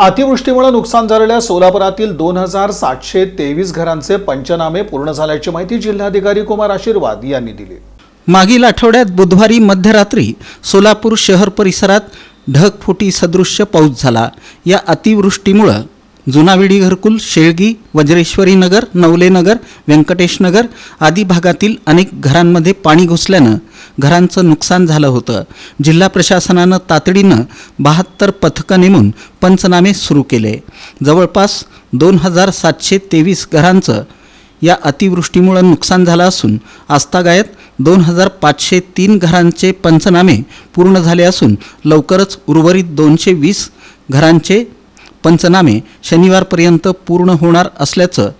अतिवृष्टीमुळे नुकसान झालेल्या सोलापुरातील दोन हजार सातशे तेवीस घरांचे पंचनामे पूर्ण झाल्याची माहिती जिल्हाधिकारी कुमार आशीर्वाद यांनी दिली. मागील आठवड्यात बुधवारी मध्यरात्री सोलापूर शहर परिसरात ढगफुटी सदृश्य पाऊस झाला. या अतिवृष्टीमुळं जुनाविडी घरकुल शेळगी वज्रेश्वरी नगर नवले नगर व्यंकटेश नगर आदी भागातील अनेक घरांमध्ये पाणी घुसल्यानं घरांचं नुकसान झालं होतं. जिल्हा प्रशासनानं तातडीनं बहात्तर पथकं नेमून पंचनामे सुरू केले. जवळपास दोन हजार सातशे तेवीस घरांचं या अतिवृष्टीमुळे नुकसान झालं असून आस्थागायत दोन हजार पाचशे तीन घरांचे पंचनामे पूर्ण झाले असून लवकरच उर्वरित दोनशे वीस घरांचे पंचनामे शनिवारपर्यंत पूर्ण होणार असल्याचं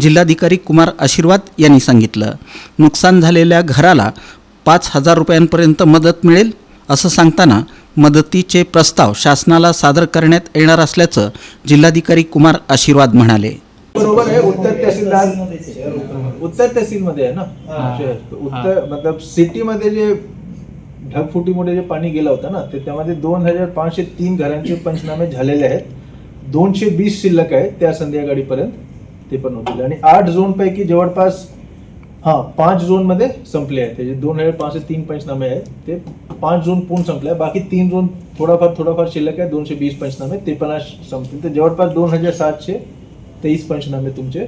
जिल्हाधिकारी कुमार आशीर्वाद यांनी सांगितलं. नुकसान झालेल्या घराला पाच हजार रुपयांपर्यंत मदत मिळेल असं सांगताना मदतीचे प्रस्ताव शासनाला सादर करण्यात येणार असल्याचं जिल्हाधिकारी कुमार आशीर्वाद म्हणाले. बरोबर आहे उत्तर तहसीलदार उत्तर तहसील मध्ये आहे ना? शहर. उत्तर मतलब सिटी मध्ये जे ढगफुटीमुळे जे पाणी गेलं होतं ना ते त्यामध्ये दोन हजार पाचशे तीन घरांचे पंचनामे झालेले आहेत. दोनशे वीस शिल्लक आहे त्या संध्याकाळीपर्यंत ते पण होतील. आणि आठ झोनपैकी जवळपास हां पाच झोनमध्ये संपले आहेत. त्याचे दोन हजार पाचशे तीन पंचनामे आहेत. ते पाच झोन पूर्ण संपले आहे बाकी तीन झोन थोडाफार थोडाफार शिल्लक आहे. दोनशे वीस पंचनामे ते पण आज संपतील. तर जवळपास दोन हजार सातशे तेवीस पंचनामे तुमचे